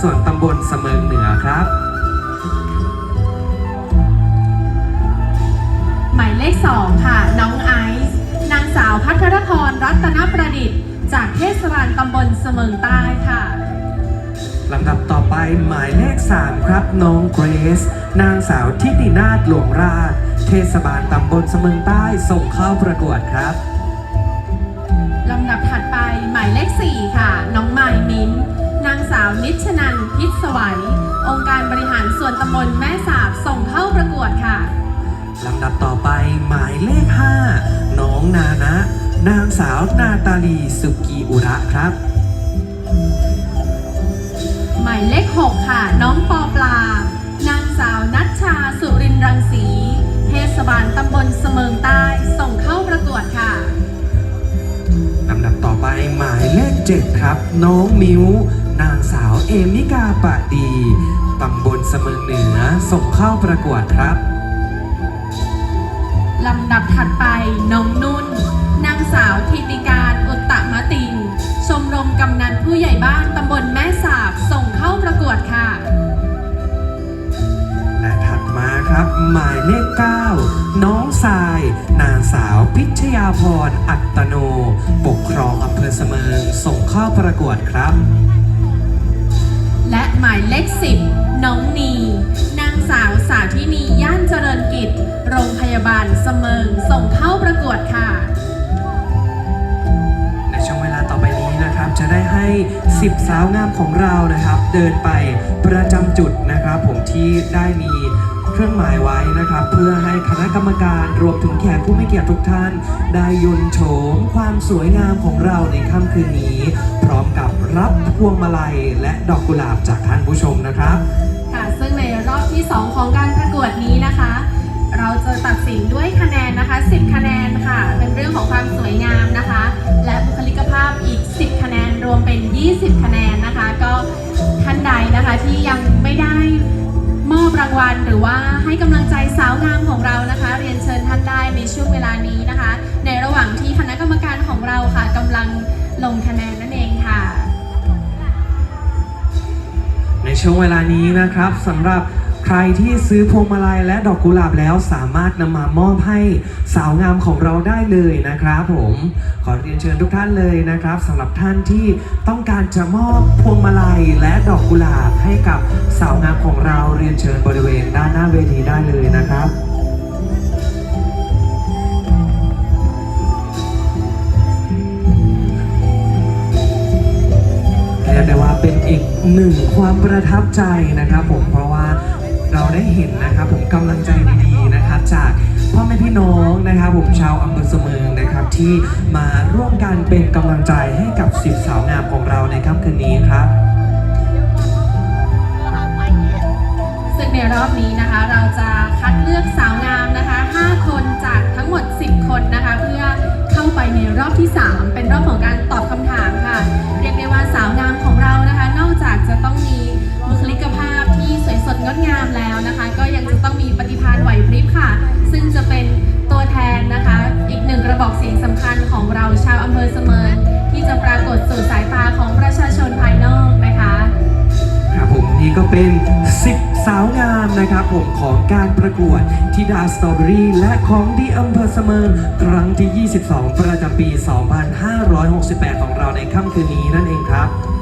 ส่วนตำบลเสมิงเหนือครับ หมายเลข2ค่ะ น้องไอซ์นางสาวพัทรพรรัตนประดิษฐ์ จากเทศบาลตำบลเสมิงใต้ค่ะลำดับต่อไปหมายเลข 3 ครับ น้องเกรซนางสาวทิตินาถหลวงราช เทศบาลตำบลเสมิงใต้ส่งเข้าประกวดครับลำดับถัดไปหมายเลข 4 ค่ะ น้องไมายมิ้นนางสาวนิชนันพิษสวัยองค์การบริหารส่วนตำบลแม่สาบส่งเข้าประกวดค่ะ ลำดับต่อไปหมายเลข 5 น้องนานะ นางสาวนาตาลีสุกีอุระครับ หมายเลข 6 ค่ะ น้องปอปลา นางสาวนัชชาสุรินทร์รังสีเทศบาลตำบลเสมิงใต้ส่งเข้าประกวดค่ะลำดับต่อไปหมายเลข 7 ครับ น้องมิวนางสาว เอมิกาปะดีตำบลเสมิงเหนือส่งเข้าประกวดครับ ลำดับถัดไปน้องนุ่น นางสาวธิติการอุตตมตินชมรมกำนันผู้ใหญ่บ้านตำบลแม่สาบส่งเข้าประกวดค่ะ และถัดมาครับหมายเลข 9 น้องทราย นางสาวพิชยาพรอัตโน ปกครองอำเภอเสมิงส่งเข้าประกวดครับาลเสมิงส่งเข้าประกวดค่ะ ในช่วงเวลาต่อไปนี้นะครับ จะได้ให้ 10 สาวงามของเรานะครับ เดินไปประจำจุดนะครับ ผมที่ได้มีเครื่องหมายไว้นะครับ เพื่อให้คณะกรรมการรวมถึงแขกผู้มีเกียรติทุกท่าน ได้ยนต์โฉมความสวยงามของเราในค่ำคืนนี้ พร้อมกับรับพวงมาลัยและดอกกุหลาบจากท่านผู้ชมนะครับ ค่ะซึ่งในรอบที่ 2 ของการประกวดนี้นะคะ เราจะตัดสินด้วยคะแนนนะคะ 10 คะแนนค่ะ เป็นเรื่องของความสวยงามนะคะ และบุคลิกภาพอีก 10 คะแนนรวมเป็น 20 คะแนนนะคะ ก็ท่านใดนะคะที่ยังไม่ได้มอบรางวัล หรือว่าให้กำลังใจสาวงามของเรานะคะ เรียนเชิญท่านได้ในช่วงเวลานี้นะคะ ในระหว่างที่คณะกรรมการของเราค่ะกำลังลงคะแนนนั่นเองค่ะ ในช่วงเวลานี้นะครับสำหรับ ใครที่ซื้อพวงมาลัยและดอกกุหลาบแล้วสามารถนำมามอบให้สาวงามของเราได้เลยนะครับผมขอเรียนเชิญทุกท่านเลยนะครับสำหรับท่านที่ต้องการจะมอบพวงมาลัยและดอกกุหลาบให้กับสาวงามของเราเรียนเชิญบริเวณด้านหน้าเวทีได้เลยนะครับเรียกได้ว่าเป็นอีกหนึ่งความประทับใจนะครับผมเพราะว่า เราได้เห็นนะครับผมกำลังใจดีๆนะครับจากพ่อแม่พี่น้องนะครับผมชาวอำเภอเสมิงนะครับที่มาร่วมกันเป็นกำลังใจให้กับสิบสาวงามของเราในค่ำคืนนี้ครับ เป็น 10 สาวงามนะครับผมของการประกวดทิดาสตรอเบอรี่และของดีอำเภอเสมิงครั้งที่ 22 ประจำปี 2568 ของเราในค่ำคืนนี้นั่นเองครับ